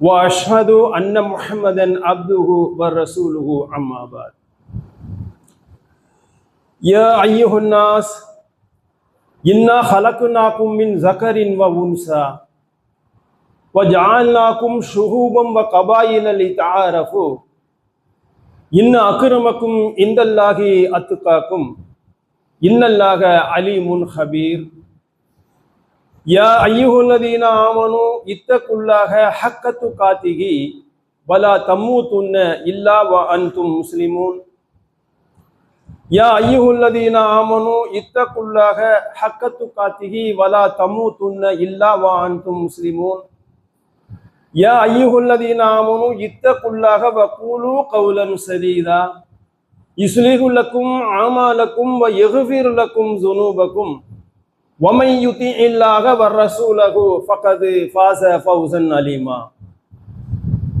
واشهد ان محمدا عبده ورسوله اما بعد يا ايها الناس انا خلقناكم من ذكر وانثى وجعلناكم شهوبا وقبائل لتعارفوا ان اكرمكم عند الله اتقاكم ان الله عليم خبير யா ஐயுல்லதீன ஆமனு இத்தக்குள்ளாக ஹக்கத்து காத்திகி பலா தம்மு துன்ன இல்லா வ அன்தும் முஸ்லிமூன் யா ஐயுல்லதீன ஆமனு இத்தக்குள்ளாக ஹக்கத்து காத்திகி வலா தம்மு துன்ன இல்லா வ அன்தும் முஸ்லிமூன் யா ஐயுல்லதீன ஆமனு இத்தக்குள்ளாக வ கூலு கவுலன் சதீதா யுஸ்லிகுல்லக்கும் ஆமாலக்கும் வ எகுவிருலக்கும் ஜுனூபக்கும் ومن يطع الله ورسوله فقد فاز فوزا عليما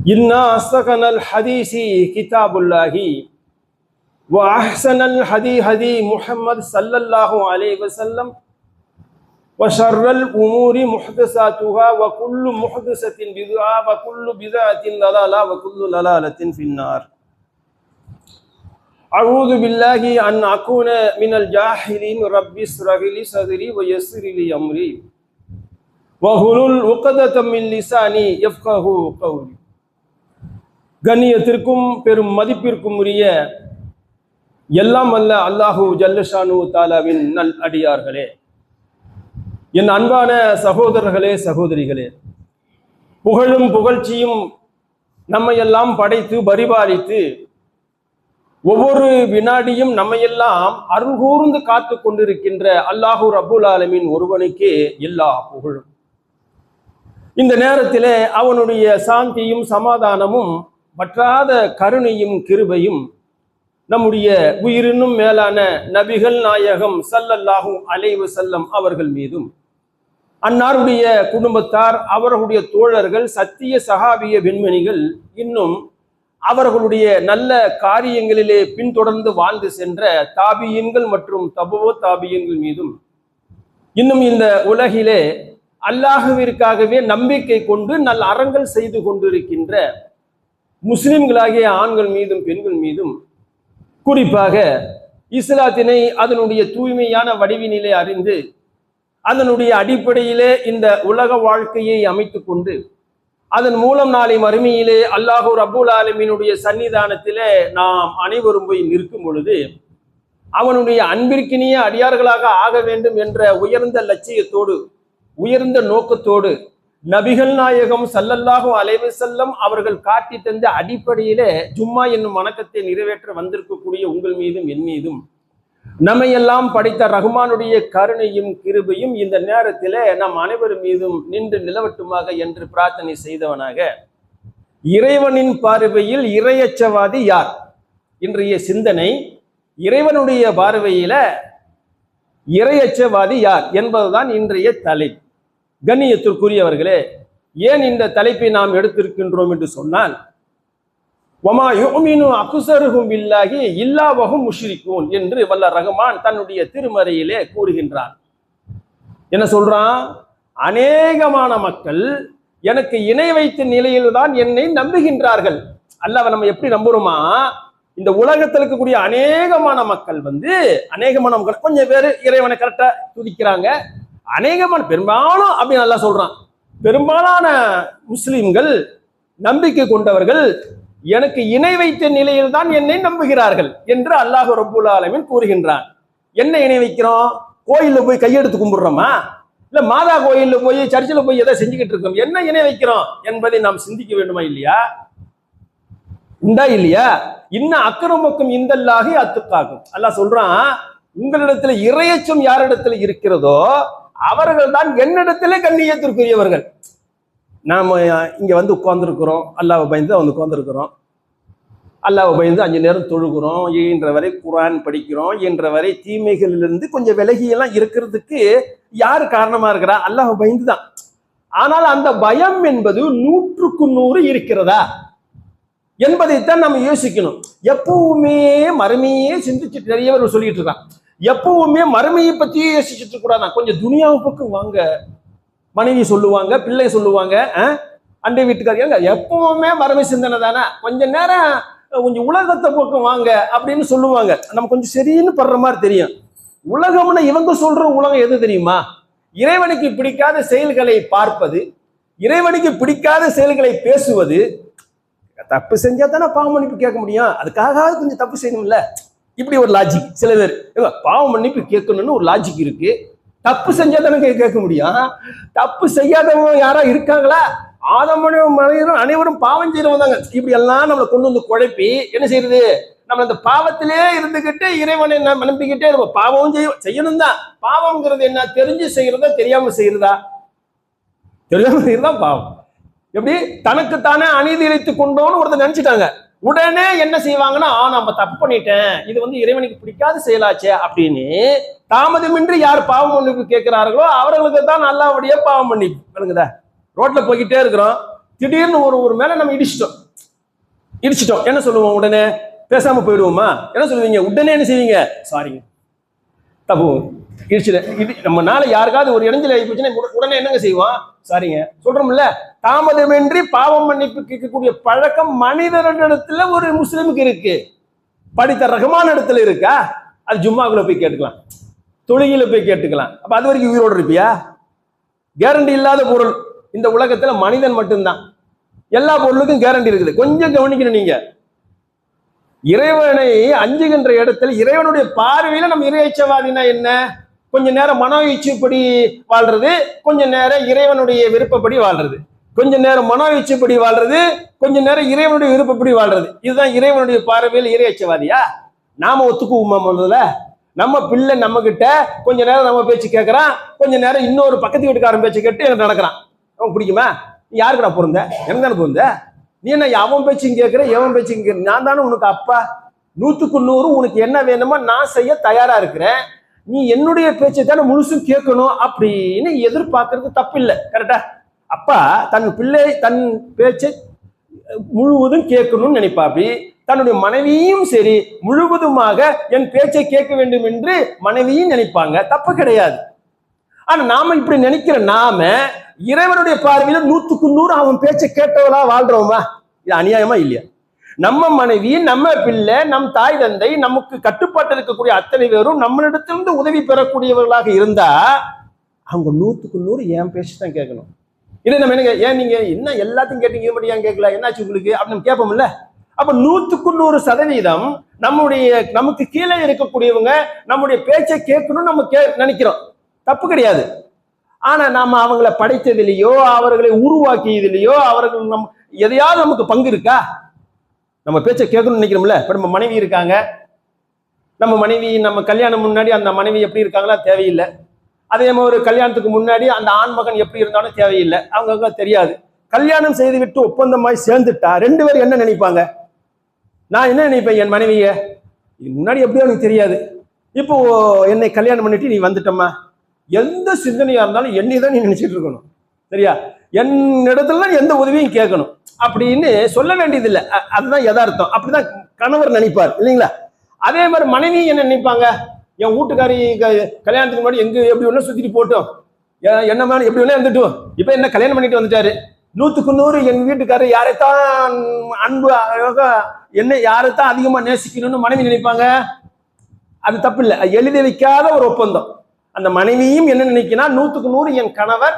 إن أصدقنا الحديث كتاب الله وأحسن الحديث هدي محمد صلى الله عليه وسلم وشر الأمور محدثاتها وكل محدثة بدعة وكل بدعة ضلالة وكل ضلالة في النار. أعوذ بالله أن أكون من الجاهلين رب اشرح لي صدري ويسر لي أمري وحلل عقدة من لساني يفقه قولي கண்ணியத்திற்கும் பெரும் மதிப்பிற்கும் உரிய எல்லாம் அல்ல அல்லாஹு ஜல்லஷானு தாலாவின் நல் அடியார்களே என் அன்பான சகோதரர்களே சகோதரிகளே புகழும் புகழ்ச்சியும் நம்மையெல்லாம் படைத்து பரிபாலித்து ஒவ்வொரு வினாடியும் நம்மையெல்லாம் அருள்கூர்ந்து காத்து கொண்டிருக்கின்ற அல்லாஹூ அபுல் ஆலமின் ஒருவனுக்கே எல்லா புகழும். இந்த நேரத்திலே அவனுடைய சாந்தியும் சமாதானமும் வற்றாத கருணையும் கிருபையும் நம்முடைய உயிரினும் மேலான நபிகள் நாயகம் சல்லல்லாஹும் அலைவு செல்லம் அவர்கள் மீதும் அன்னாருடைய குடும்பத்தார் அவர்களுடைய தோழர்கள் சத்திய சகாபிய விண்மணிகள் இன்னும் அவர்களுடைய நல்ல காரியங்களிலே பின்தொடர்ந்து வாழ்ந்து சென்ற தாபியன்கள் மற்றும் தபுவ தாபியன்கள் மீதும் இன்னும் இந்த உலகிலே அல்லாஹுவிற்காகவே நம்பிக்கை கொண்டு நல் அறங்கள் செய்து கொண்டிருக்கின்ற முஸ்லிம்களாகிய ஆண்கள் மீதும் பெண்கள் மீதும் குறிப்பாக இஸ்லாத்தினை அதனுடைய தூய்மையான வடிவினிலே அறிந்து அதனுடைய அடிப்படையிலே இந்த உலக வாழ்க்கையை அமைத்து கொண்டு அதன் மூலம் நாளை மறுமையிலே அல்லாஹூர் அபுல் ஆலமினுடைய சன்னிதானத்திலே நாம் அனைவரும் போய் நிற்கும் பொழுது அவனுடைய அன்பிற்கினிய அடியார்களாக ஆக வேண்டும் என்ற உயர்ந்த லட்சியத்தோடு உயர்ந்த நோக்கத்தோடு நபிகள் நாயகம் சல்லல்லாஹும் அலைவு செல்லம் அவர்கள் காட்டி தந்த அடிப்படையிலே ஜும்மா என்னும் வணக்கத்தை நிறைவேற்ற வந்திருக்கக்கூடிய உங்கள் மீதும் என் மீதும் நம்மையெல்லாம் படைத்த ரகுமானுடைய கருணையும் கிருபையும் இந்த நேரத்திலே நம் அனைவர் மீதும் நின்று நிலவட்டுமாக என்று பிரார்த்தனை செய்தவனாக. இறைவனின் பார்வையில் இரையச்சவாதி யார்? இன்றைய சிந்தனை இறைவனுடைய பார்வையில இரையச்சவாதி யார் என்பதுதான் இன்றைய தலை கண்ணியத்திற்குரியவர்களே ஏன் இந்த தலைப்பை நாம் எடுத்திருக்கின்றோம் என்று சொன்னால் ஒமா யோமினு அகுசருகும் இல்லாகி இல்லாவகும் முஷ்ரிக்கும் என்று வல்ல ரகுமான் தன்னுடைய திருமறையிலே கூறுகின்றார். என்ன சொல்றான்? அநேகமான மக்கள் எனக்கு இணை வைத்த நிலையில் தான் என்னை நம்புகின்றார்கள். அல்லாவ நம்ம எப்படி நம்புறோமா? இந்த உலகத்தில் இருக்கக்கூடிய அநேகமான மக்கள் வந்து அநேகமான மக்கள் கொஞ்சம் பேர் இறைவனை கரெக்டா துதிக்கிறாங்க. அநேகமான பெரும்பாலும் அப்படின்னு நல்லா சொல்றான். பெரும்பாலான முஸ்லிம்கள் நம்பிக்கை கொண்டவர்கள் எனக்கு இணை வைத்த நிலையில் தான் என்னை நம்புகிறார்கள் என்று அல்லாஹ் ரபுல் ஆலமின் கூறுகின்றான். என்ன இணை வைக்கிறோம்? கோயிலில் போய் கையெடுத்து கும்பிடுறோமா? இல்ல மாதா கோயிலில் போய் சர்ச்சில் போய் எதை செஞ்சுக்கிட்டு இருக்கோம். என்ன இணை வைக்கிறோம் என்பதை நாம் சிந்திக்க வேண்டுமா இல்லையா? உண்டா இல்லையா? இன்னும் அக்கிரமக்கும் இந்தல்லாகி அத்துக்காகும். அல்லாஹ் சொல்றான் உங்களிடத்துல இறையச்சும் யாரிடத்துல இருக்கிறதோ அவர்கள் தான் என்னிடத்திலே கண்ணியத்திற்குரியவர்கள். நாம் இங்கே வந்து உட்காந்துருக்குறோம் அல்லாவை பயந்து வந்து உட்காந்துருக்குறோம் அல்லாஹ் பயந்து அஞ்சு நேரம் தொழுகிறோம். இயன்ற வரை குரான் படிக்கிறோம். இயன்ற வரை தீமைகளிலிருந்து கொஞ்சம் விலகியெல்லாம் இருக்கிறதுக்கு யார் காரணமாக இருக்கிறா? அல்லாஹ் பயந்து தான். ஆனால் அந்த பயம் என்பது நூற்றுக்கு நூறு இருக்கிறதா? என்பதைத்தான் நம்ம யோசிக்கணும். எப்பவுமே மறுமையே சிந்திச்சுட்டு நிறைய பேர் சொல்லிட்டு இருக்கான் எப்பவுமே மறுமையை பத்தியே யோசிச்சுட்டு இருக்க கொஞ்சம் துனியாவை பக்கம் வாங்க. மனைவி சொல்லுவாங்க பிள்ளை சொல்லுவாங்க அண்டை வீட்டுக்காரங்க எப்பவுமே வறுமை சிந்தனை தானே? கொஞ்ச நேரம் கொஞ்சம் உலகத்தை பக்கம் வாங்க அப்படின்னு சொல்லுவாங்க. நம்ம கொஞ்சம் சரின்னு படுற மாதிரி தெரியும். உலகம்னு இவங்க சொல்ற உலகம் எது தெரியுமா? இறைவனுக்கு பிடிக்காத செயல்களை பார்ப்பது இறைவனுக்கு பிடிக்காத செயல்களை பேசுவது தப்பு செஞ்சா தானே பாவம் மன்னிப்பு கேட்க முடியும். அதுக்காக கொஞ்சம் தப்பு செய்யணும்ல. இப்படி ஒரு லாஜிக் சில பேர் பாவம் மன்னிப்பு கேட்கணும்னு ஒரு லாஜிக் இருக்கு. தப்பு செஞ்சா தானே கேட்க முடியும். தப்பு செய்யாதவங்க யாரா இருக்காங்களா? ஆதமனும் மனிதரும் அனைவரும் பாவம் செய்யறவங்க தாங்க இப்படி எல்லாம் நம்மளை கொண்டு வந்து குழப்பி என்ன செய்யறது நம்ம அந்த பாவத்திலே இருந்துகிட்டு இறைவனை நம்- நம்பிக்கிட்டே நம்ம பாவம் செய்ய செய்யணும் தான் பாவம்ங்கிறது என்ன? தெரிஞ்சு செய்யறதா தெரியாம செய்யறதா தெரியாம செய்யறதா பாவம். எப்படி? தனக்குத்தானே அநீதி இழைத்து கொண்டோன்னு ஒருத்தர் நினைச்சிட்டாங்க. உடனே என்ன செய்வாங்கன்னா ஆ நம்ம தப்பு பண்ணிட்டேன். இது வந்து இறைவனுக்கு பிடிக்காத செயலாச்சே அப்படின்னு தாமதமின்றி யார் பாவம் மன்னிப்பு கேட்கிறார்களோ அவர்களுக்கு தான் நல்லபடியா பாவம் மன்னிப்பு விளங்குதா ரோட்ல போய்கிட்டே இருக்கிறோம். திடீர்னு ஒரு ஒரு மேல நம்ம இடிச்சிட்டோம். இடிச்சிட்டோம். என்ன சொல்லுவோம் உடனே? பேசாம போயிடுவோமா? என்ன சொல்லுவீங்க? உடனே என்ன செய்வீங்க? சாரிங்க தப்பு. இடிச்சிட இது நம்ம நாளை யாருக்காவது ஒரு இடைஞ்சல் ஆகி போச்சுன்னா உடனே என்னங்க செய்வோம் சாரிங்க. சொல்றோம்ல தாமதமின்றி பாவம் மன்னிப்பு கேட்கக்கூடிய பழக்கம் மனிதனிடத்துல ஒரு முஸ்லிமுக்கு இருக்கு. படித்த ரகமான இடத்துல இருக்கா? அது ஜும்மாக்குள்ள போய் கேட்டுக்கலாம். தொழுகையில போய் கேட்டுக்கலாம். அப்ப அது வரைக்கும் உயிரோடு இருப்பியா? கேரண்டி இல்லாத பொருள். இந்த உலகத்துல மனிதன் மட்டும்தான். எல்லா பொருளுக்கும் கேரண்டி இருக்குது. கொஞ்சம் கவனிக்கணும் நீங்க. இறைவனை அஞ்சுகின்ற இடத்துல இறைவனுடைய பார்வையில நம்ம இறையச்சவாதினா என்ன? கொஞ்ச நேரம் மனோ இச்சைப்படி வாழ்றது கொஞ்ச நேரம் இறைவனுடைய விருப்பப்படி வாழ்றது. கொஞ்ச நேரம் மனோ இச்சைப்படி வாழ்றது கொஞ்ச நேரம் இறைவனுடைய விருப்பப்படி வாழ்றது. இதுதான் இறைவனுடைய பார்வையில் இறையச்சவாதியா? நாம ஒத்துக்குவோமா முதல்ல? நம்ம பிள்ளை நம்ம கிட்ட கொஞ்ச நேரம் நம்ம பேச்சு கேட்கறான் கொஞ்ச நேரம் இன்னொரு பக்கத்து வீட்டுக்காரன் பேச்சு கேட்டு எனக்கு நடக்கிறான். அவன் பிடிக்குமா? நீ யாருக்குடா பொருந்த எனக்கு தானே பொருந்த நீ என்ன அவன் பேச்சும் கேட்குற எவன் பேச்சும் கேட்கிற நான் தானே உனக்கு அப்பா. நூற்றுக்கு நூறு உனக்கு என்ன வேணுமோ நான் செய்ய தயாராக இருக்கிறேன். நீ என்னுடைய பேச்சை தானே முழுசும் கேட்கணும் அப்படின்னு எதிர்பார்க்கறது தப்பு இல்லை கரெக்டா அப்பா தன் பிள்ளை தன் பேச்சை முழுவதும் கேட்கணும்னு நினைப்பா அப்படி தன்னுடைய மனைவியும் சரி முழுவதுமாக என் பேச்சை கேட்க வேண்டும் என்று மனைவியும் நினைப்பாங்க. தப்பு கிடையாது. ஆனா நாம இப்படி நினைக்கிற நாம இறைவனுடைய பார்வையில நூத்துக்கு நூறு அவன் பேச்சை கேட்டவளா வாழ்றோமா இது அநியாயமா இல்லையா? நம்ம மனைவி நம்ம பிள்ளை நம் தாய் தந்தை நமக்கு கட்டுப்பாட்டு இருக்கக்கூடிய அத்தனை பேரும் நம்மளிடத்திலிருந்து உதவி பெறக்கூடியவர்களாக இருந்தா அவங்க நூத்துக்கு நூறு ஏன் பேசி தான் கேட்கணும். இல்லை நம்ம என்ன ஏன் நீங்க என்ன எல்லாத்தையும் கேட்டீங்க இது மட்டும் ஏன் கேட்கல என்னாச்சு உங்களுக்கு அப்படின்னு கேட்போம்ல? அப்ப நூத்துக்கு நூறு சதவீதம் நம்முடைய நமக்கு கீழே இருக்கக்கூடியவங்க நம்முடைய பேச்சை கேட்கணும்னு நம்ம கே நினைக்கிறோம். தப்பு கிடையாது. ஆனா நாம அவங்கள படைத்ததிலேயோ அவர்களை உருவாக்கியதிலேயோ அவர்கள் நம் எதையாவது நமக்கு பங்கு இருக்கா? நம்ம பேச்சை கேட்கணும்னு நினைக்கிறோம்ல. இப்போ நம்ம மனைவி இருக்காங்க. நம்ம மனைவி நம்ம கல்யாணம் முன்னாடி அந்த மனைவி எப்படி இருக்காங்களா தேவையில்லை. அதே மாதிரி ஒரு கல்யாணத்துக்கு முன்னாடி அந்த ஆண் மகன் எப்படி இருந்தாலும் தேவையில்லை. அவங்க தெரியாது. கல்யாணம் செய்து விட்டு ஒப்பந்தமாய் சேர்ந்துட்டா ரெண்டு பேரும் என்ன நினைப்பாங்க? நான் என்ன நினைப்பேன் என் மனைவிய? முன்னாடி எப்படியோ எனக்கு தெரியாது. இப்போ என்னை கல்யாணம் பண்ணிட்டு நீ வந்துட்டம்மா. எந்த சிந்தனையா இருந்தாலும் என்னை தான் நீ நினைச்சிட்டு இருக்கணும். சரியா? என்னிடத்துல தான் எந்த உதவியும் கேட்கணும். அப்படின்னு சொல்ல வேண்டியதில்லை. அ- அதுதான் யதார்த்தம். அப்படிதான் கணவர் நினைப்பார். இல்லைங்களா? அதே மாதிரி மனைவி என்ன நினைப்பாங்க? என் வீட்டுக்காரி க- கல்யாணத்துக்கு முன்னாடி எங்க எப்படி வேணா சுத்திட்டு போட்டோம். எ- என்ன மாதிரி எப்படி வேணா இருந்துட்டும். இப்ப என்ன கல்யாணம் பண்ணிட்டு வந்துட்டாரு? நூத்துக்கு நூறு என் வீட்டுக்காரர் யாரைத்தான் அன்பு அழகா என்ன யாரைத்தான் அதிகமா நேசிக்கணும்னு மனைவி நினைப்பாங்க? அது தப்பு இல்லை எழுதி வைக்காத ஒரு ஒப்பந்தம். அந்த மனைவியும் என்ன நினைக்கினா நூத்துக்கு நூறு என் கணவர்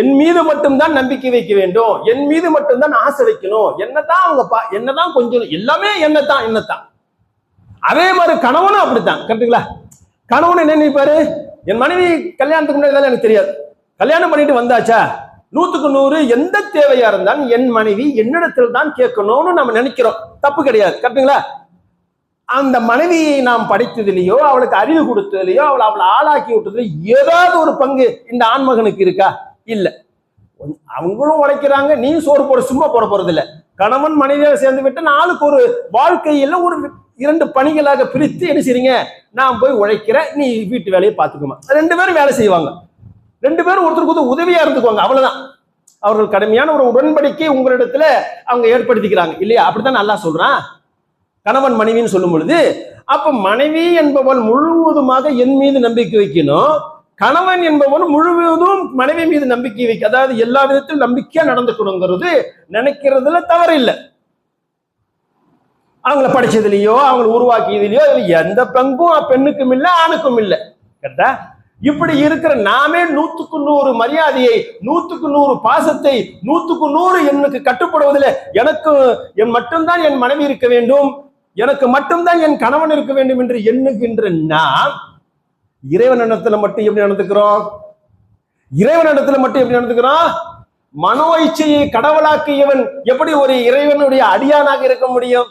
என் மீது மட்டும்தான் நம்பிக்கை வைக்க வேண்டும். என் மீது மட்டும்தான் ஆசை வைக்கணும். என்னதான் அவங்க பா என்னதான் கொஞ்சம் எல்லாமே என்னத்தான் என்னத்தான் அதே மாதிரி கணவனும் அப்படித்தான். கரெக்டுங்களா கணவன் என்ன நினைப்பாரு? என் மனைவி கல்யாணத்துக்கு முன்னாடி எனக்கு தெரியாது. கல்யாணம் பண்ணிட்டு வந்தாச்சா? நூத்துக்கு நூறு எந்த தேவையா இருந்தாலும் என் மனைவி என்னிடத்தில் தான் கேட்கணும்னு நம்ம நினைக்கிறோம். தப்பு கிடையாது. கரெக்டுங்களா அந்த மனைவியை நாம் படித்ததிலேயோ அவளுக்கு அறிவு கொடுத்ததுலையோ அவளை அவளை ஆளாக்கி விட்டதுலையோ ஏதாவது ஒரு பங்கு இந்த ஆண்மகனுக்கு இருக்கா? இல்லை. அவங்களும் உழைக்கிறாங்க நீ சோறு போட சும்மா போட போறதில்ல. கணவன் மனைவியாக சேர்ந்து விட்டு நாளுக்கு ஒரு வாழ்க்கையில ஒரு இரண்டு பணிகளாக பிரித்து என்ன செய்றீங்க? நான் போய் உழைக்கிறேன் நீ வீட்டு வேலையை பார்த்துக்குமா ரெண்டு பேரும் வேலை செய்வாங்க. ரெண்டு பேரும் ஒருத்தருக்கு ஒருத்தர் உதவியா இருந்துக்குவாங்க அவ்வளவுதான். அவர்கள் கடுமையான ஒரு உடன்படிக்கை உங்களிடத்துல அவங்க ஏற்படுத்திக்கிறாங்க. இல்லையா? அப்படித்தான் நல்லா சொல்றான். கணவன் மனைவின்னு சொல்லும் பொழுது அப்ப மனைவி என்பவள் முழுவதுமாக என் மீது நம்பிக்கை வைக்கணும். கணவன் என்பவன் முழுவதும் மனைவி மீது நம்பிக்கை வைக்க அதாவது எல்லா விதத்திலும் நம்பிக்கையா நடந்துக்கணுங்கிறது நினைக்கிறதுல தவறு இல்லை அவங்கள படிச்சதுலயோ அவங்கள உருவாக்கியதுலயோ எந்த பங்கும் பெண்ணுக்கும் இல்லை ஆணுக்கும் இல்லை. கரெக்டா இப்படி இருக்கிற நாமே நூத்துக்கு நூறு மரியாதையை நூத்துக்கு நூறு பாசத்தை நூத்துக்கு நூறு எனக்கு கட்டுப்படுவதில் எனக்கு என் மட்டும்தான் என் மனைவி இருக்க வேண்டும். எனக்கு மட்டும்தான் என் கணவன் இருக்க வேண்டும் என்று எண்ணுகின்ற நாம் இறைவனிடத்துல மட்டும் எப்படி நடந்துக்கிறோம்? இறைவனிடத்துல மட்டும் எப்படி நடந்துக்கிறோம்? மனோ இச்சையை கடவுளாக்கியவன் எப்படி ஒரு இறைவனுடைய அடியானாக இருக்க முடியும்?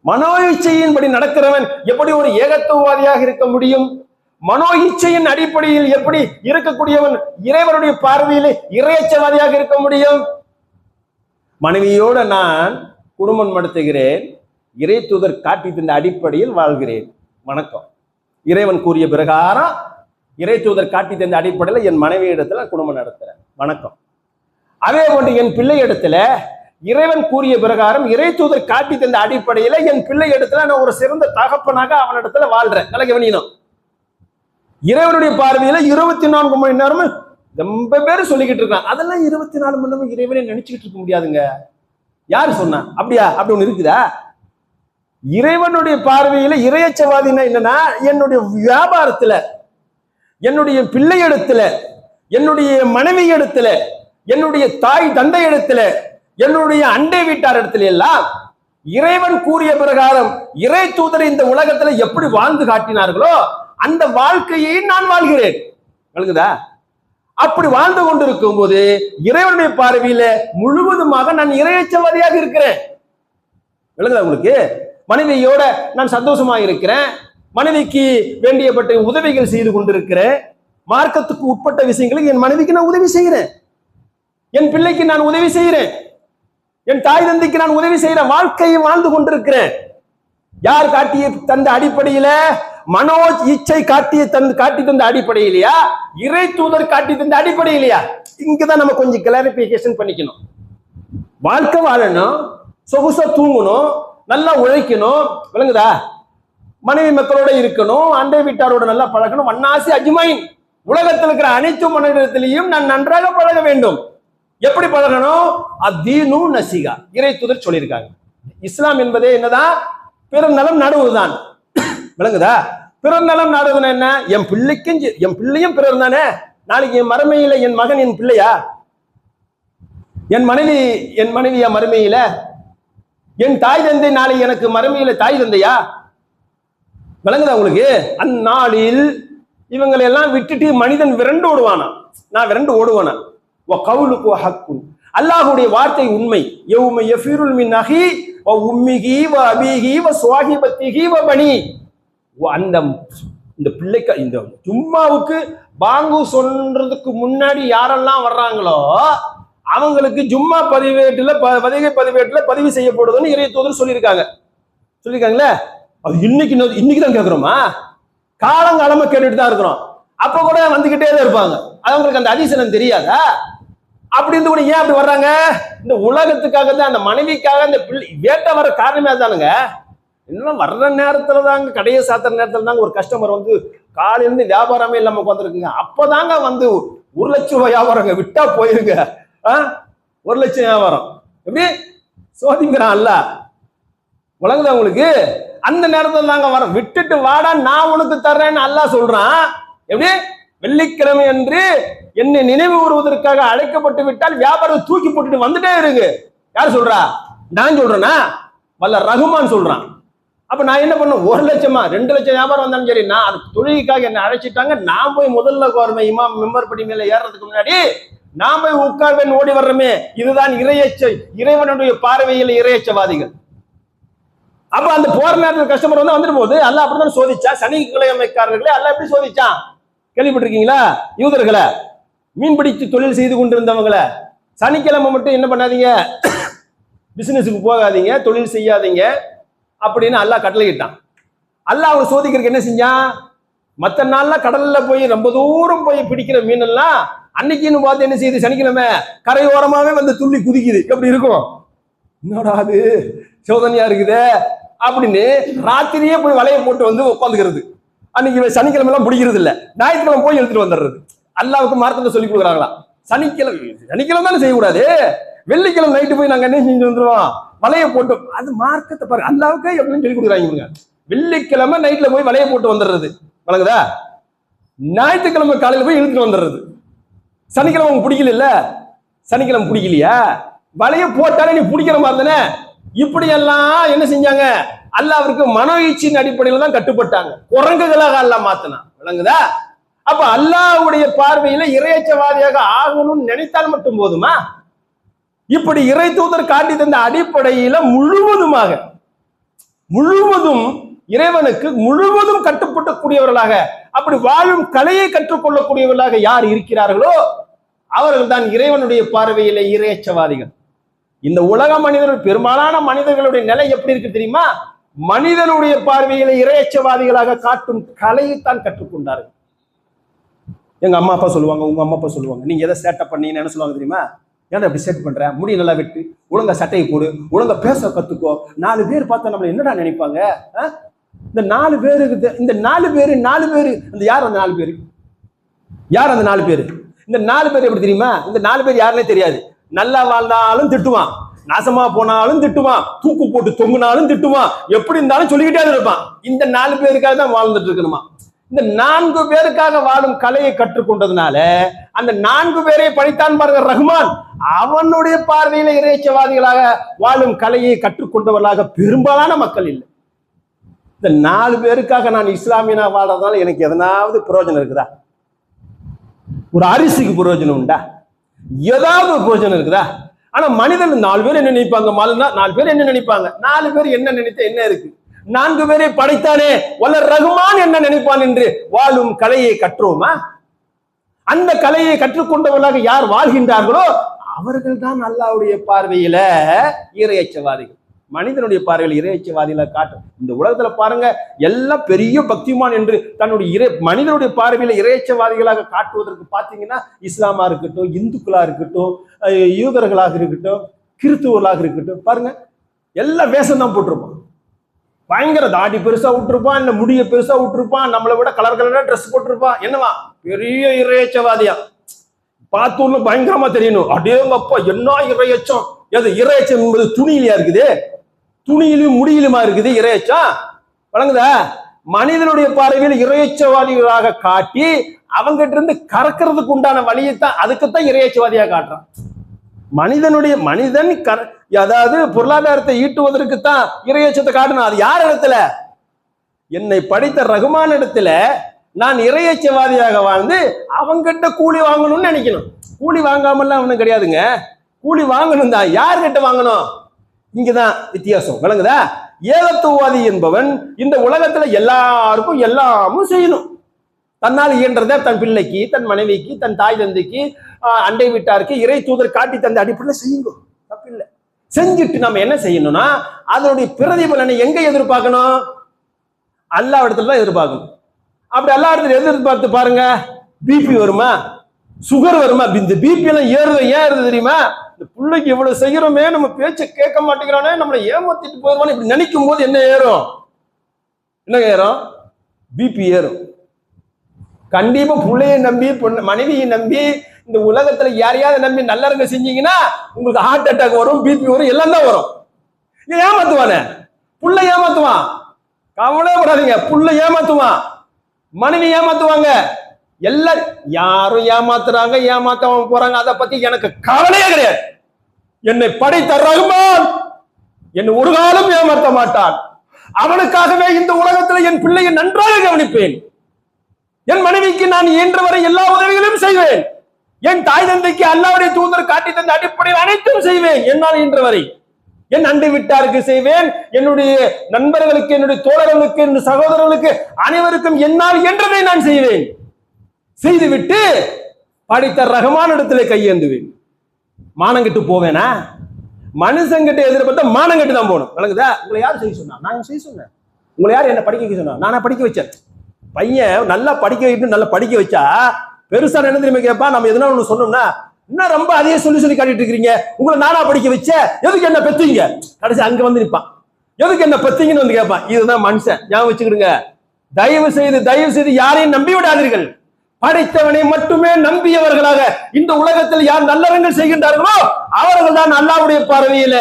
மனோ இச்சையின்படி நடக்கிறவன் எப்படி ஒரு ஏகத்துவவாதியாக இருக்க முடியும்? மனோ இச்சையின் அடிப்படையில் எப்படி இருக்கக்கூடியவன் இறைவனுடைய பார்வையிலே இறையச்சவாதியாக இருக்க முடியும்? மனைவியோட நான் குடும்பம் நடத்துகிறேன். இறை தூதர் காட்டி தந்த அடிப்படையில் வாழ்கிறேன். வணக்கம். இறைவன் கூறிய பிரகாரம் இறை தூதர் காட்டி தந்த அடிப்படையில் என் மனைவி இடத்துல குடும்பம் நடத்துறேன். வணக்கம். அதே போன்று என் பிள்ளை இடத்துல இறைவன் கூறிய பிரகாரம் இறை தூதர் காட்டி தந்த அடிப்படையில என் பிள்ளை இடத்துல நான் ஒரு சிறந்த தகப்பனாக அவனிடத்துல வாழ்றேன். நல்லா கவனிக்கணும். இறைவனுடைய பார்வையில இருபத்தி நான்கு மணி நேரமும் ரொம்ப பேர் சொல்லிக்கிட்டு இருக்கான் அதெல்லாம் இருபத்தி நாலு மணி நேரம் இறைவனை நினைச்சுக்கிட்டு இருக்க முடியாதுங்க. யாரு சொன்னா? அப்படியா? அப்படி ஒண்ணு இருக்குதா? இறைவனுடைய பார்வையில இறையச்சவாதினா என்னன்னா என்னுடைய வியாபாரத்துல என்னுடைய பிள்ளை இடத்துல என்னுடைய மனைவி இடத்துல என்னுடைய தாய் தந்தை இடத்துல என்னுடைய அண்டை வீட்டார் இடத்துல எல்லாம் இறைவன் கூறிய பிரகாரம் இறை தூதர் இந்த உலகத்துல எப்படி வாழ்ந்து காட்டினார்களோ அந்த வாழ்க்கையை நான் வாழ்கிறேன். விளங்குதா அப்படி வாழ்ந்து கொண்டிருக்கும் போது இறைவனுடைய பார்வையில முழுவதுமாக நான் இறையச்சவாதியாக இருக்கிறேன். விளங்குதா உங்களுக்கு? மனைவியோட நான் சந்தோஷமா இருக்கிறேன் மனைவிக்கு வேண்டியப்பட்ட உதவிகள் செய்து கொண்டிருக்கிறேன். மார்க்கத்துக்கு உட்பட்ட விஷயங்களுக்கு என் மனைவிக்கு நான் உதவி செய்கிறேன். என் பிள்ளைக்கு நான் உதவி செய்கிறேன். என் தாய் தந்தைக்கு நான் உதவி செய்கிறேன் வாழ்க்கையை வாழ்ந்து கொண்டிருக்கிறேன். யார் காட்டிய தந்த அடிப்படையில? மனோ இச்சை காட்டிய தந்து காட்டி தந்த அடிப்படையிலையா? இறை தூதர் காட்டி தந்த அடிப்படையிலையா? இங்கதான் நம்ம கொஞ்சம் கிளாரிபிகேஷன் பண்ணிக்கணும். வாழ்க்கை வாழணும் சொகுசா தூங்கணும் நல்லா உழைக்கணும். விளங்குதா? மனைவி மக்களோட இருக்கணும். அண்டை வீட்டாரோட நல்லா பழகணும். வண்ணாசி அஜ்மைன். உலகத்தில் இருக்கிற அனைத்து மனிதத்திலையும் நான் நன்றாக பழக வேண்டும். எப்படி பழகணும்? அதீனு நசிகா. இறை துதர் சொல்லியிருக்காங்க. இஸ்லாம் என்பதே என்னதான் பிறநலம் நலம் நாடுவதுதான். விளங்குதா? பிறநலம் நலம் என்ன? என் பிள்ளைக்கும் என் பிள்ளையும் பிறர் தானே? நாளைக்கு என் மறுமையில என் மகன் என் பிள்ளையா? என் மனைவி என் மனைவி என் மறுமையில என் தாய் தந்தை நாளை எனக்கு மறுமையில தாய் தந்தையா? விளங்குதா உங்களுக்கு? அந்நாளில் இவங்களை எல்லாம் விட்டுட்டு மனிதன் விரண்டு ஓடுவானா? நான் விரண்டு ஓடுவானா? வ கவுலுக்கு ஹக்குன் அல்லாஹுடைய வார்த்தை உண்மை. யௌம யஃபிருல் மின் அஹி ஓ உம்மிகி வ அபீஹி வ சுவாஹிபத்திஹி வ பனி. அந்த இந்த பிள்ளைக்கு இந்த ஜும்மாவுக்கு பாங்கு சொல்றதுக்கு முன்னாடி யாரெல்லாம் வர்றாங்களோ அவங்களுக்கு ஜும்மா பதிவேட்டில் ப- பதிகை பதிவேட்டில் பதிவு செய்யப்படுதுன்னு இறை தூதர் சொல்லியிருக்காங்க. சொல்லியிருக்காங்களே? அது இன்னைக்கு இன்னைக்கு தான் கேட்குறோமா? காலங்காலமா கேட்டுட்டு தான் இருக்கிறோம். அப்போ கூட வந்துக்கிட்டே தான் இருப்பாங்க. அது அவங்களுக்கு அந்த அதிசனம் தெரியாதா? அப்படி இருந்து கூட ஏன் அப்படி வர்றாங்க? இந்த உலகத்துக்காக தான் அந்த மனைவிக்காக அந்த பிள்ளை வேட்டை வர காரணமே தானுங்க இன்னும் வர்ற நேரத்தில் தாங்க கடையை சாத்துற நேரத்தில் தாங்க ஒரு கஸ்டமர் வந்து காலையிலேருந்து வியாபாரமே இல்லாமல் உட்காந்துருக்குங்க அப்போதாங்க வந்து ஒரு லட்சம் ரூபாய் வியாபாரங்க விட்டா போயிருங்க. ஒரு லட்சம் வியாபாரம். எப்படி? சோதிங்கிறான் அல்ல விளங்குதா உங்களுக்கு? அந்த நேரத்தில் தாங்க வரோம். விட்டுட்டு வாடா நான் உனக்கு தர்றேன்னு அல்லாஹ் சொல்றான். எப்படி? வெள்ளிக்கிழமை அன்று என்னை நினைவு கூறுவதற்காக அழைக்கப்பட்டு விட்டால் வியாபாரம் தூக்கி போட்டுட்டு வந்துட்டே இருக்கு யார் சொல்றா? நான் சொல்றேனா? வல்ல ரகுமான் சொல்றான். அப்ப நான் என்ன பண்ண ஒரு லட்சமா ரெண்டு லட்சம் வியாபாரம் வந்தாலும் சரி நான் அது தொழிலுக்காக என்னை அழைச்சிட்டாங்க. நான் போய் முதல்ல கோரமே இமாம் மெம்பர் படி மேல ஏறதுக்கு முன்னாடி நாம போய் ஓடி வர்றோமே இதுதான் இறையச்ச. இறைவனுடைய பார்வையில் இறையச்சவாதிகள். அப்ப அந்த போர் நேரத்தில் கஸ்டமர் வந்து வந்துட்டு போகுது அல்ல அப்படிதான் சோதிச்சா சனிக்கிழமைக்காரர்களே அல்ல எப்படி சோதிச்சான்? கேள்விப்பட்டிருக்கீங்களா? யூதர்களை. மீன்பிடித்து தொழில் செய்து கொண்டிருந்தவங்களை. சனிக்கிழமை மட்டும் என்ன பண்ணாதீங்க? பிசினஸுக்கு போகாதீங்க தொழில் செய்யாதீங்க அப்படின்னு அல்லாஹ் கட்டளையிட்டான் அல்லாஹ் அவர் சோதிக்கிறதுக்கு என்ன செஞ்சான்? மற்ற நாள்லாம் கடல்ல போய் ரொம்ப தூரம் போய் பிடிக்கிற மீனெல்லாம் அன்னைக்குன்னு பார்த்து என்ன செய்யுது? சனிக்கிழமை கரையோரமாவே வந்து துள்ளி குதிக்குது. எப்படி இருக்கும்? என்னடா அது? சோதனையா இருக்குதே. அப்படின்னு ராத்திரியே போய் வலையை போட்டு வந்து உட்காந்துக்கிறது. அன்னைக்கு சனிக்கிழமை எல்லாம் பிடிக்கிறது இல்ல ஞாயிற்றுக்கிழமை போய் எடுத்துட்டு வந்துடுறது. அல்லாவுக்கு மார்க்கத்தை சொல்லி கொடுக்குறாங்களா? சனிக்கிழமை சனிக்கிழமை தானே செய்யக்கூடாது. வெள்ளிக்கிழமை நைட்டு போய் நாங்க என்ன செஞ்சு வந்துருவோம்? வலையை போட்டு அது மார்க்கத்தை பாரு அல்லாவுக்கு எப்படின்னு சொல்லி கொடுக்குறாங்க இவங்க. வெள்ளிக்கிழமை நைட்ல போய் வலையை போட்டு வந்துடுறது. வழங்குதா? ஞாயிற்றுக்கிழமை காலையில போய் இழுத்துட்டு வந்துடுறது. சனிக்கிழமை உங்க பிடிக்கல இல்ல சனிக்கிழமை பிடிக்கலையா? வலைய போட்டாலே நீ பிடிக்கிற மாதிரி தானே? இப்படி எல்லாம் என்ன செஞ்சாங்க? மன மனவீச்சின் அடிப்படையில தான் கட்டுப்பட்டாங்க. குரங்குகளாக அல்ல மாத்தினான். விளங்குதா? அப்ப அல்லாவுடைய பார்வையில இறையச்சவாதியாக ஆகணும்னு நினைத்தால் மட்டும் போதுமா? இப்படி இறை தூதர் காட்டி தந்த அடிப்படையில முழுவதுமாக முழுவதும் இறைவனுக்கு முழுவதும் கட்டுப்பட்டக்கூடியவர்களாக அப்படி வாழும் கலையை கற்றுக்கொள்ளக்கூடியவர்களாக யார் இருக்கிறார்களோ அவர்கள் தான் இறைவனுடைய பார்வையிலே இறையச்சவாதிகள். இந்த உலக மனிதர்கள் பெரும்பாலான மனிதர்களுடைய நிலை எப்படி இருக்கு தெரியுமா? மனிதனுடைய பார்வையில இறையச்சவாதிகளாக காட்டும் கலையைத்தான் கற்றுக்கொண்டார்கள். எங்க அம்மா அப்பா சொல்லுவாங்க உங்க அம்மா அப்பா சொல்லுவாங்க நீங்க எதை சேட்டை பண்ணீங்கன்னு என்ன சொல்லுவாங்க தெரியுமா? ஏன்னா இப்படி செட் பண்ற? முடி நல்லா வெட்டு ஒழுங்கா சட்டையை போடு ஒழுங்கா பேச கத்துக்கோ. நாலு பேர் பார்த்தா நம்மள என்னடா நினைப்பாங்க? ஆ? இந்த நாலு பேருக்கு இந்த நாலு பேர் நாலு பேர். அந்த யார் அந்த நாலு பேர்? யார் அந்த நாலு பேர்? இந்த நாலு பேர் எப்படி தெரியுமா? இந்த நாலு பேர் யாருன்னே தெரியாது. நல்லா வாழ்ந்தாலும் திட்டுவான். நாசமா போனாலும் திட்டுவான். தூக்கு போட்டு தொங்குனாலும் திட்டுவான். எப்படி இருந்தாலும் சொல்லிக்கிட்டே தான் இருப்பான். இந்த நாலு பேருக்காக தான் வாழ்ந்துட்டு இருக்கணுமா? இந்த நான்கு பேருக்காக வாழும் கலையை கற்றுக்கொண்டதுனால அந்த நான்கு பேரை படித்தான் பாருங்க ரஹ்மான். அவனுடைய பார்வையில இறைச்சவாதிகளாக வாழும் கலையை கற்றுக்கொண்டவர்களாக பெரும்பாலான மக்கள் இல்லை. இந்த நாலு பேருக்காக நான் இஸ்லாமியனா வாழ்றதுனால எனக்கு எதனாவது பிரயோஜனம் இருக்குதா? ஒரு அரிசிக்கு பிரயோஜனம் உண்டா? ஏதாவது ஒரு பிரயோஜனம் இருக்குதா? ஆனா மனிதன் நாலு பேர் என்ன நினைப்பாங்க? மாலுனா நாலு பேர் என்ன நினைப்பாங்க? நாலு பேர் என்ன நினைத்த என்ன இருக்கு? நான்கு பேரை படைத்தானே? வல்ல ரகுமான் என்ன நினைப்பான் என்று வாழும் கலையை கற்றோமா அந்த கலையை கற்றுக்கொண்டவர்களாக யார் வாழ்கின்றார்களோ அவர்கள் தான் அல்லாவுடைய பார்வையில இறையச்சவாதிகள் மனிதனுடைய பார்வையில் இறையச்சவாதிகளை காட்டும். இந்த உலகத்துல பாருங்க எல்லாம் பெரிய பக்திமான் என்று தன்னுடைய இறை மனிதனுடைய பார்வையில இறையச்சவாதிகளாக காட்டுவதற்கு பார்த்தீங்கன்னா இஸ்லாமா இருக்கட்டும் இந்துக்களா இருக்கட்டும் யூதர்களாக இருக்கட்டும் கிறித்துவர்களாக இருக்கட்டும் பாருங்க எல்லாம் வேஷம் தான் போட்டிருப்பான். பயங்கர தாடி பெருசா விட்டுருப்பான் இல்ல முடிய பெருசா விட்டுருப்பான் நம்மளை விட கலர் கலரா ட்ரெஸ் போட்டிருப்பான். என்னவா? பெரிய இறையச்சவாதியா பார்த்தோன்னு பயங்கரமா தெரியணும். அப்படியே அப்பா என்ன இறையச்சம் எது இறையச்சம் என்பது துணியிலையா இருக்குது? துணியிலும் முடியிலுமா இருக்குது? இறையச்சம் வழங்குதா? மனிதனுடைய பார்வையில் இறையச்சவாதிகளாக காட்டி அவங்ககிட்ட இருந்து கறக்கிறதுக்கு உண்டான வழியைத்தான் அதுக்குத்தான் இறையச்சவாதியா காட்டுறான். மனிதனுடைய மனிதன் கர அதாவது பொருளாதாரத்தை ஈட்டுவதற்கு தான் இறையச்சத்தை காட்டணும் அது யார் இடத்துல? என்னை படித்த ரகுமான் இடத்துல நான் இறையச்சவாதியாக வாழ்ந்து அவங்கிட்ட கூலி வாங்கணும்னு நினைக்கணும். கூலி வாங்காமல்லாம் ஒன்றும் கிடையாதுங்க. கூலி வாங்கணும் தான். யார்கிட்ட வாங்கணும்? இங்கதான் வித்தியாசம். விளங்குதா? ஏகத்துவாதி என்பவன் இந்த உலகத்துல எல்லாருக்கும் எல்லாமும் செய்யணும். தன்னால் இயன்றதை தன் பிள்ளைக்கு தன் மனைவிக்கு தன் தாய் தந்தைக்கு அண்டை வீட்டாருக்கு இறை தூதர் காட்டி தந்த அடிப்படையில் செய்யுங்க. தப்பில்லை செஞ்சுட்டு நம்ம என்ன செய்யணும்னா அதனுடைய பிரதிபலனை எங்க எதிர்பார்க்கணும்? அல்லா இடத்துல தான் எதிர்பார்க்கணும். அப்படி எல்லா இடத்துல எதிர்பார்த்து பாருங்க? பிபி வருமா? சுகர் வருமா? இந்த பிபி எல்லாம் ஏறுது ஏன் ஏறுது தெரியுமா? இந்த பிள்ளைக்கு இவ்வளவு செய்யறோமே நம்ம பேச்ச கேட்க மாட்டேங்கிறானே நம்மளை ஏமாத்திட்டு போயிடுவானே இப்படி நினைக்கும் போது என்ன ஏறும்? என்ன ஏறும்? பிபி ஏறும். கண்டிப்பா பிள்ளைய நம்பி பொண்ணு மனைவியை நம்பி இந்த உலகத்துல யாரையாவது நம்பி நல்லறங்க செஞ்சீங்கன்னா உங்களுக்கு ஹார்ட் அட்டாக் வரும் பிபி வரும் எல்லாம் தான் வரும். இவன் ஏமாத்துவானே? புள்ள ஏமாத்துவான். கவலைப்படாதீங்க புள்ள ஏமாத்துவான். மனைவி ஏமாத்துவாங்க. எல்லாம் யாரும் ஏமாத்துறாங்க ஏமாத்தாம போறாங்க அதை பத்தி எனக்கு கவலையே கிடையாது. என்னை படைத்த ரகுமான் என்னை ஒரு காலம் ஏமாற்ற மாட்டான். அவனுக்காகவே இந்த உலகத்துல என் பிள்ளையை நன்றாக கவனிப்பேன். என் மனைவிக்கு நான் இயன்ற வரை எல்லா உதவிகளையும் செய்வேன். என் தாய் தந்தைக்கு அல்லாவுடைய தூதர் காட்டி தந்த அடிப்படையில் அனைத்தும் செய்வேன். என்னால் இயன்றவரை என் அண்டை விட்டாருக்கு செய்வேன். என்னுடைய நண்பர்களுக்கு என்னுடைய தோழர்களுக்கு என்னுடைய சகோதரர்களுக்கு அனைவருக்கும் என்னால் என்றதை நான் செய்வேன். செய்துவிட்டு படித்த ரகமான இடத்துல கையேந்துவேன். மானங்கிட்டு போவேனா? மனுஷங்கிட்ட எதிர்பார்த்தா மானம் தான் போகணும். விளங்குதா? உங்களை யார் செய்ய சொன்னா? நாங்க செய்ய சொன்னேன். உங்களை யார் என்ன படிக்க வைக்க சொன்னா? நானா படிக்க வச்சேன். பையன் நல்லா படிக்க வைக்கணும் நல்லா படிக்க வச்சா பெருசா என்ன தெரியுமா கேட்பா நம்ம எதுனா ஒண்ணு சொன்னோம்னா என்ன ரொம்ப அதையே சொல்லி சொல்லி காட்டிட்டு இருக்கிறீங்க? உங்களை நானா படிக்க வச்ச எதுக்கு என்ன பெத்தீங்க? கடைசி அங்க வந்து நிற்பான் எதுக்கு என்ன பெத்தீங்கன்னு வந்து கேட்பான் இதுதான் மனுஷன். ஞாபகம் வச்சுக்கிடுங்க. தயவு செய்து தயவு செய்து யாரையும் நம்பி விடாதீர்கள். படைத்தவனை மட்டுமே நம்பியவர்களாக இந்த உலகத்தில் யார் நல்லறங்கள் செய்கின்றார்களோ அவர்கள் தான் அல்லாவுடைய பார்வையில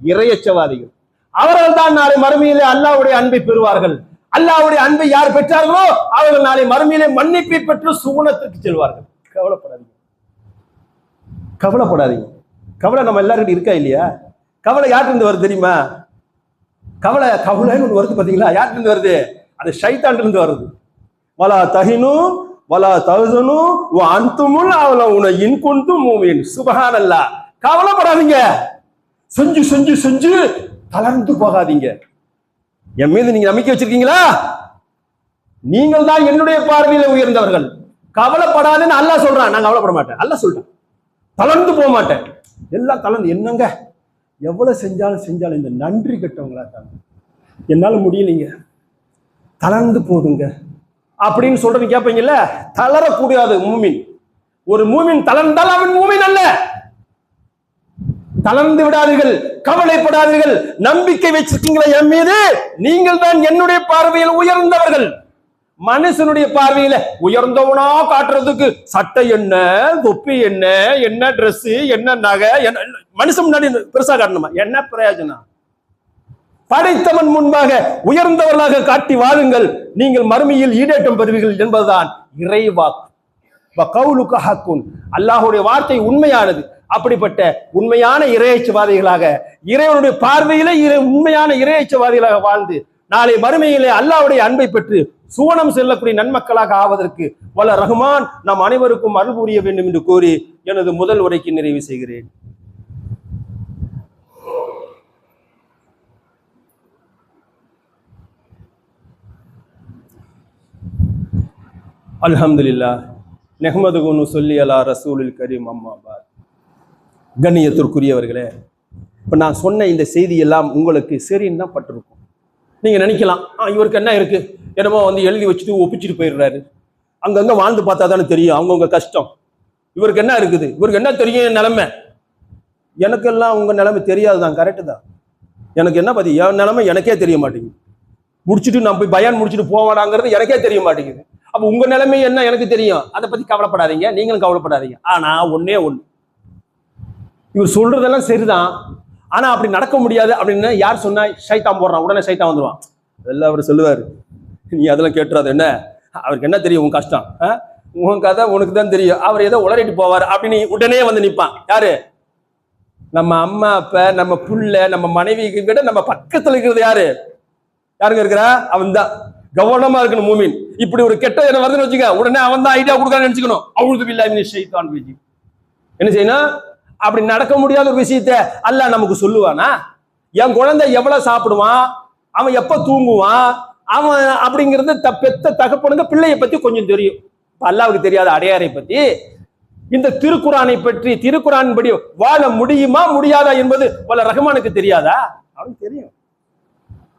இறையச்சவாதிகள் அவர்கள் தான் நாளை மறுமையிலே அல்லாவுடைய அன்பை பெறுவார்கள். அல்லாவுடைய அன்பை யார் பெற்றார்களோ அவர்கள் நாளை மறுமையிலே மன்னிப்பை பெற்று சுகுணத்திற்கு செல்வார்கள். கவலைப்படாதீங்க. கவலைப்படாதீங்க. கவலை நம்ம எல்லாருக்கிட்ட இருக்கா இல்லையா? கவலை யார்கிட்ட இருந்து வருது தெரியுமா? கவலை கவலைன்னு ஒன்று வருது பார்த்தீங்களா யார்கிட்ட இருந்து வருது? அது ஷைத்தான்ல வருது. வலா தகினும் வலா தஹசனு வ அவளை உன்னை இன்கொண்டு மூவின் சுபகான் அல்ல கவலைப்படாதீங்க. செஞ்சு செஞ்சு செஞ்சு தளர்ந்து போகாதீங்க. என் மீது நீங்க நம்பிக்கை வச்சிருக்கீங்களா? நீங்கள் தான் என்னுடைய பார்வையில உயர்ந்தவர்கள். கவலைப்படாதுன்னு அல்லா சொல்றான். நான் கவலைப்பட மாட்டேன். அல்ல சொல்றேன். தளர்ந்து போக மாட்டேன். எல்லாம் தளர்ந்து. என்னங்க? எவ்வளவு செஞ்சாலும் செஞ்சாலும் இந்த நன்றி கெட்டவங்களா இருக்காங்க என்னால முடியலைங்க. தளர்ந்து போதுங்க. அப்படின்னு சொல்றது கேட்பீங்கல்ல தளரக்கூடாது மூமின். ஒரு மூமின் தளர்ந்தால் அவன் மூமின் அல்ல. தளர்ந்து விடாதீர்கள் கவலைப்படாதீர்கள் நம்பிக்கை வச்சிருக்கீங்களா என் மீது. நீங்கள் தான் என்னுடைய பார்வையில் உயர்ந்தவர்கள். மனுஷனுடைய பார்வையில உயர்ந்தவனா காட்டுறதுக்கு சட்டை என்ன தொப்பி என்ன என்ன ட்ரெஸ் என்ன நகை என்ன மனுஷன் முன்னாடி பெருசா காட்டணுமா? என்ன பிரயோஜனம்? படைத்தவன் முன்பாக உயர்ந்தவர்களாக காட்டி வாழுங்கள். நீங்கள் மறுமையில் ஈடேற்றம் பெறுவீர்கள் என்பதுதான் இறைவாக்கு. ஹக்குன். அல்லாஹுடைய வார்த்தை உண்மையானது. அப்படிப்பட்ட உண்மையான இறையச்சவாதிகளாக இறைவனுடைய பார்வையிலே இறை உண்மையான இறையச்சவாதிகளாக வாழ்ந்து நாளை மறுமையிலே அல்லாஹ்வுடைய அன்பை பெற்று சுவனம் செல்லக்கூடிய நன்மக்களாக ஆவதற்கு வல்ல ரஹ்மான் நாம் அனைவருக்கும் அருள் புரிய வேண்டும் என்று கூறி எனது முதல் உரைக்கு நிறைவு செய்கிறேன். அல்ஹம்துலில்லா நெஹ்மதுகுனு சொல்லி அலா ரசூலில் கரீம் அம்மாபாத் கண்ணியத்திற்குரியவர்களே இப்போ நான் சொன்ன இந்த செய்தி எல்லாம் உங்களுக்கு சரின்னு தான் பட்டிருக்கும். நீங்கள் நினைக்கலாம் ஆ இவருக்கு என்ன இருக்குது என்னமோ வந்து எழுதி வச்சுட்டு ஒப்பிச்சுட்டு போயிடுறாரு. அங்கங்கே வாழ்ந்து பார்த்தா தானே தெரியும் அவங்கவுங்க கஷ்டம். இவருக்கு என்ன இருக்குது? இவருக்கு என்ன தெரியும் என் நிலமை? எனக்கெல்லாம் உங்கள் நிலைமை தெரியாது தான் கரெக்டு தான். எனக்கு என்ன பத்தி? என் நிலைமை எனக்கே தெரிய மாட்டேங்குது. முடிச்சுட்டு நான் போய் பயான் முடிச்சுட்டு போவானாங்கிறது எனக்கே தெரிய மாட்டேங்குது. அப்ப உங்க நிலைமை என்ன எனக்கு தெரியும். அதை பத்தி கவலைப்படாதீங்க. நீங்களும் கவலைப்படாதீங்க. ஆனா ஒன்னே ஒண்ணு. இவர் சொல்றதெல்லாம் சரிதான். ஆனா அப்படி நடக்க முடியாது அப்படின்னு யார் சொன்னா சைத்தான் போடுறான். உடனே சைத்தான் வந்துருவான். அதெல்லாம் அவர் சொல்லுவாரு. நீ அதெல்லாம் கேட்டுறாது என்ன? அவருக்கு என்ன தெரியும் உன் கஷ்டம்? ஆ? உன் கதை உனக்கு தான் தெரியும். அவர் ஏதோ உளறிட்டு போவார் அப்படின்னு உடனே வந்து நிற்பான் யாரு? நம்ம அம்மா அப்பா நம்ம புள்ள நம்ம மனைவிக்கு விட நம்ம பக்கத்துல இருக்கிறது யாரு? யாருங்க இருக்கிறா? அவன் தான் கவனமா இருக்கணும் மூமின். இப்படி ஒரு கெட்ட என்ன வருதுன்னு வச்சுக்க உடனே அவன் தான் ஐடியா கொடுக்கான்னு நினைச்சுக்கணும். அவளுக்கு இல்லாம ஷைத்தான் பிஜி என்ன செய்யணும்? அப்படி நடக்க முடியாத ஒரு விஷயத்த அல்லாஹ் நமக்கு சொல்லுவானா? என் குழந்தை எவ்வளவு சாப்பிடுவான்? அவன் எப்ப தூங்குவான்? அவன் அப்படிங்கிறது த பெத்த தகப்பனுங்க பிள்ளைய பத்தி கொஞ்சம் தெரியும். அல்லாவுக்கு தெரியாத அடையாரை பத்தி. இந்த திருக்குறானை பற்றி திருக்குறான் படி வாழ முடியுமா முடியாதா என்பது பல ரஹ்மானுக்கு தெரியாதா? அவனுக்கு தெரியும்.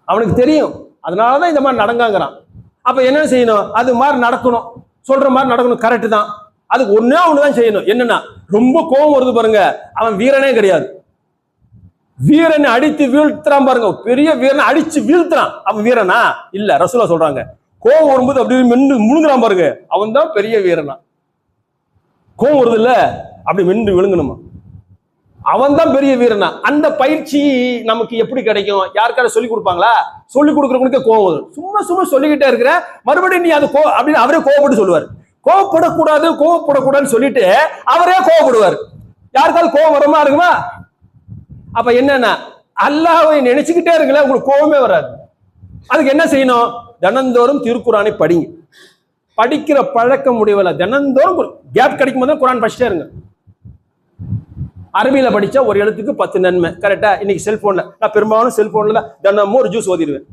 அவனுக்கு தெரியும். அதனால தான் இந்த மாதிரி நடங்காங்கிறான். அப்போ என்ன செய்யணும்? அது மாதிரி நடக்கணும். சொல்கிற மாதிரி நடக்கணும். கரெக்டு தான். அதுக்கு ஒன்றே ஒன்று தான் செய்யணும். என்னென்னா ரொம்ப கோபம் வருது பாருங்க. அவன் வீரனே கிடையாது. வீரனை அடித்து வீழ்த்துறான் பாருங்க. பெரிய வீரனை அடித்து வீழ்த்துறான். அவன் வீரனா? இல்லை ரசூலா சொல்கிறாங்க கோவம் வரும்போது அப்படியே மென்று முழுங்குறான் பாருங்க. அவன் தான் பெரிய வீரனா. கோவம் வருது இல்லை? அப்படி மென்று விழுங்கணுமா? அவன் தான் பெரிய வீரனா. அந்த பயிற்சி நமக்கு எப்படி கிடைக்கும்? யாருக்காவது சொல்லி கொடுப்பாங்களா? சொல்லி கொடுக்குறவனுக்கு கோவம் வரும். சும்மா சும்மா சொல்லிக்கிட்டே இருக்கிற மறுபடியும் நீ அது கோ அப்படின்னு அவரே கோவப்பட்டு சொல்லுவார். கோவப்படக்கூடாது கோவப்படக்கூடாதுன்னு சொல்லிட்டு அவரே கோவப்படுவார். யாருக்காவது கோவம் வரமா இருக்குமா? அப்ப என்னன்னா அல்லாவை நினைச்சுக்கிட்டே இருக்கல உங்களுக்கு கோவமே வராது. அதுக்கு என்ன செய்யணும்? தினந்தோறும் திருக்குறானை படிங்க. படிக்கிற பழக்கம் முடியவில்லை தினந்தோறும் கேப் கிடைக்கும் போது தான் குரான் படிச்சுட்டே இருங்க. அரபியில் படிச்சா ஒரு எழுத்துக்கு பத்து நன்மை. கரெக்டாக இன்னைக்கு செல்ஃபோனில் நான் பெரும்பாலும் செல்போன்ல தினமும் ஒரு ஜூஸ் ஓதிடுவேன்.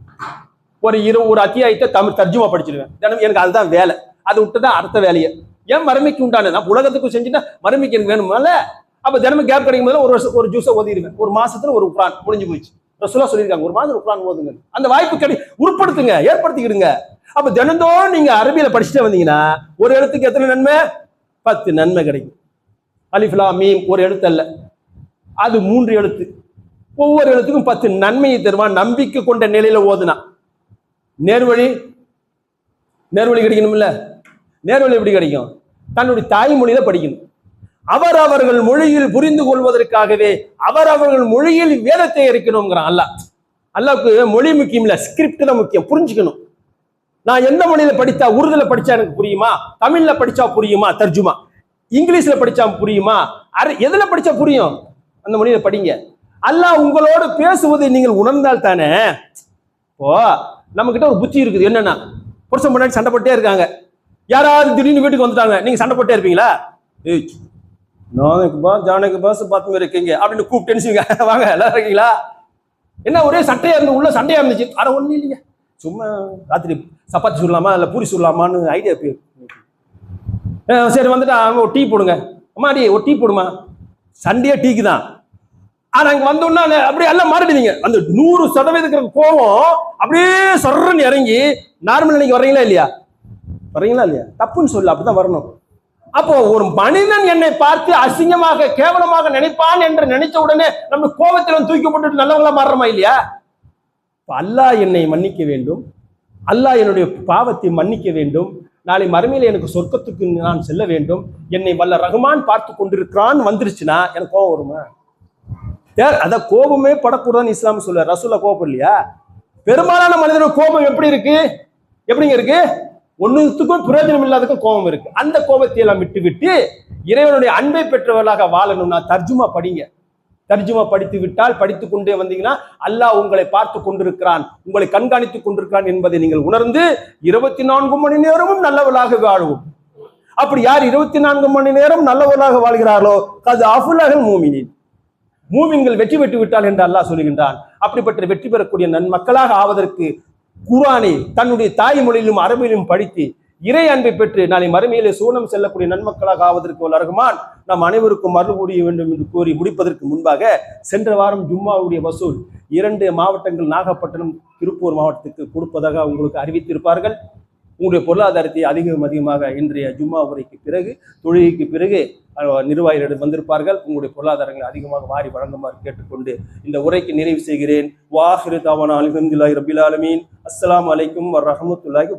ஒரு இரு ஒரு அத்தியாயத்தை தமிழ் தர்ஜுமா படிச்சிடுவேன். தினம் எனக்கு அதுதான் வேலை. அதை விட்டு தான் அடுத்த வேலையை. ஏன் மறுமைக்கு உண்டான நான் உலகத்துக்கும் செஞ்சுட்டா மறுமைக்கு எனக்கு வேணுமால அப்போ தினமும் கேப் கிடைக்கும் போது ஒரு வருஷம் ஒரு ஜூஸை ஓதிடுவேன். ஒரு மாசத்துல ஒரு குரான் முடிஞ்சு போயிடுச்சு ரசூலா சொல்லியிருக்காங்க ஒரு மாதம் ஒரு குரான் ஓதுங்க அந்த வாய்ப்பு கிடை உட்படுத்துங்க ஏற்படுத்திக்கிடுங்க. அப்போ தினந்தோறும் நீங்கள் அரபியில் படிச்சுட்டே வந்தீங்கன்னா ஒரு எழுத்துக்கு எத்தனை நன்மை? பத்து நன்மை கிடைக்கும். அலிஃப்லா மீம் ஒரு எழுத்து அல்ல. அது மூன்று எழுத்து. ஒவ்வொரு எழுத்துக்கும் பத்து நன்மையை தருவான். நம்பிக்கை கொண்ட நிலையில ஓதுனா. நேர்வழி நேர்வழி கிடைக்கணும்ல? நேர்வழி எப்படி கிடைக்கும்? தன்னுடைய தாய்மொழியில படிக்கணும். அவர் அவர்கள் மொழியில் புரிந்து கொள்வதற்காகவே அவர் அவர்கள் மொழியில் வேதத்தை இருக்கணுங்கிறான் அல்லாஹ் அல்லாவுக்கு மொழி முக்கியம் இல்ல ஸ்கிரிப்ட் தான் முக்கியம். புரிஞ்சுக்கணும். நான் எந்த மொழியில படித்தா உருதுல படிச்சா எனக்கு புரியுமா? தமிழ்ல படிச்சா புரியுமா? தர்ஜுமா. இங்கிலீஷ்ல படிச்சா புரியுமா? அரை எதுல படிச்சா புரியும்? அந்த மொழியில படிங்க. அல்லாஹ் உங்களோடு பேசுவதை நீங்கள் உணர்ந்தால் தானே? ஓ நம்ம கிட்ட ஒரு புத்தி இருக்குது. என்னன்னா புருஷன் முன்னாடி சண்டை போட்டே இருக்காங்க. யாராவது திடீர்னு வீட்டுக்கு வந்துட்டாங்க. நீங்க சண்டை போட்டே இருப்பீங்களா? ஏய் நாளைக்கு பா ஜானக்கு பாஸ் பார்த்து இருக்கீங்க. அப்படின்னு கூப்பிட்டேன்னு வாங்க எல்லாம் இருக்கீங்களா? என்ன ஒரே சட்டையா இருந்து உள்ள சண்டையா இருந்துச்சு? அட ஒன்றும் இல்லைங்க. சும்மா ராத்திரி சப்பாத்தி சுடலாமா? இல்லை பூரி சுடலாமான்னு ஐடியா போயிருக்கு சரி வந்துட்டா ஒரு டீ போடுங்க. அம்மாடி ஒரு டீ போடுமா? சண்டையே டீக்கு தான் ஆனா அங்க வந்தோம்னா அப்படியே எல்லாம் மாறிடுவீங்க. அந்த நூறு சதவீதத்துக்கு கோவம். அப்படியே சொல்றன்னு இறங்கி நார்மல் இன்னைக்கு வர்றீங்களா இல்லையா? வர்றீங்களா இல்லையா? தப்புன்னு சொல்லு அப்படிதான் வரணும். அப்போ ஒரு மனிதன் என்னை பார்த்து அசிங்கமாக கேவலமாக நினைப்பான் என்று நினைச்ச உடனே நம்ம கோபத்தில் தூக்கி போட்டுட்டு நல்லவங்களா மாறுறோமா இல்லையா? அல்லாஹ் என்னை மன்னிக்க வேண்டும். அல்லாஹ் என்னுடைய பாவத்தை மன்னிக்க வேண்டும். நாளை மறுமையில் எனக்கு சொர்க்கத்துக்கு நான் செல்ல வேண்டும். என்னை வல்ல ரகுமான் பார்த்து கொண்டிருக்கிறான். வந்துருச்சுன்னா எனக்கு கோபம் வருமா? யார் அதை கோபமே படக்கூடாதுன்னு இஸ்லாம் சொல்ல ரசூல கோபம் இல்லையா பெரும்பாலான மனிதனுக்கு கோபம் எப்படி இருக்கு? எப்படிங்க இருக்கு? ஒன்றுத்துக்கும் பிரயோஜனம் இல்லாததுக்கும் கோபம் இருக்கு. அந்த கோபத்தை எல்லாம் விட்டு விட்டு இறைவனுடைய அன்பை பெற்றவர்களாக வாழணும்னா தர்ஜுமா படிங்க. தர்ஜுமா படித்து விட்டால் படித்து கொண்டே வந்தீங்கன்னா அல்லாஹ் உங்களை பார்த்து கொண்டிருக்கிறான் உங்களை கண்காணித்துக் கொண்டிருக்கிறான் என்பதை நீங்கள் உணர்ந்து இருபத்தி நான்கு மணி நேரமும் நல்லவளாக வாழுவோம். அப்படி யார் இருபத்தி நான்கு மணி நேரம் நல்லவர்களாக வாழ்கிறார்களோ? அது அஃபுல்லாக மூமினின். மூமின்கள் வெற்றி பெற்று விட்டால் என்று அல்லாஹ் சொல்லுகின்றான் அப்படிப்பட்ட வெற்றி பெறக்கூடிய நன்மக்களாக ஆவதற்கு குரானை தன்னுடைய தாய்மொழியிலும் அரபிலும் படித்து இறை அன்பை பெற்று நாளை மறுமையிலே சூனம் செல்லக்கூடிய நன்மக்களாக ஆவதற்கு வல்ல நாம் அனைவருக்கும் அருள் புரிய வேண்டும் என்று கூறி முடிப்பதற்கு முன்பாக சென்ற வாரம் ஜும்மாவுடைய வசூல் இரண்டு மாவட்டங்கள் நாகப்பட்டினம் திருப்பூர் மாவட்டத்துக்கு கொடுப்பதாக உங்களுக்கு அறிவித்திருப்பார்கள். உங்களுடைய பொருளாதாரத்தை அதிகம் அதிகமாக இன்றைய ஜும்மா உரைக்கு பிறகு தொழுகைக்கு பிறகு நிர்வாகிகளிடம் வந்திருப்பார்கள். உங்களுடைய பொருளாதாரங்களை அதிகமாக வாரி வழங்குமாறு கேட்டுக்கொண்டு இந்த உரைக்கு நிறைவு செய்கிறேன். வாஹிரு தாவான அலிஹம்துல்லாஹி ரபில் ஆலமீன். அஸ்ஸலாமு அலைக்கும் வரஹமத்துல்லாஹி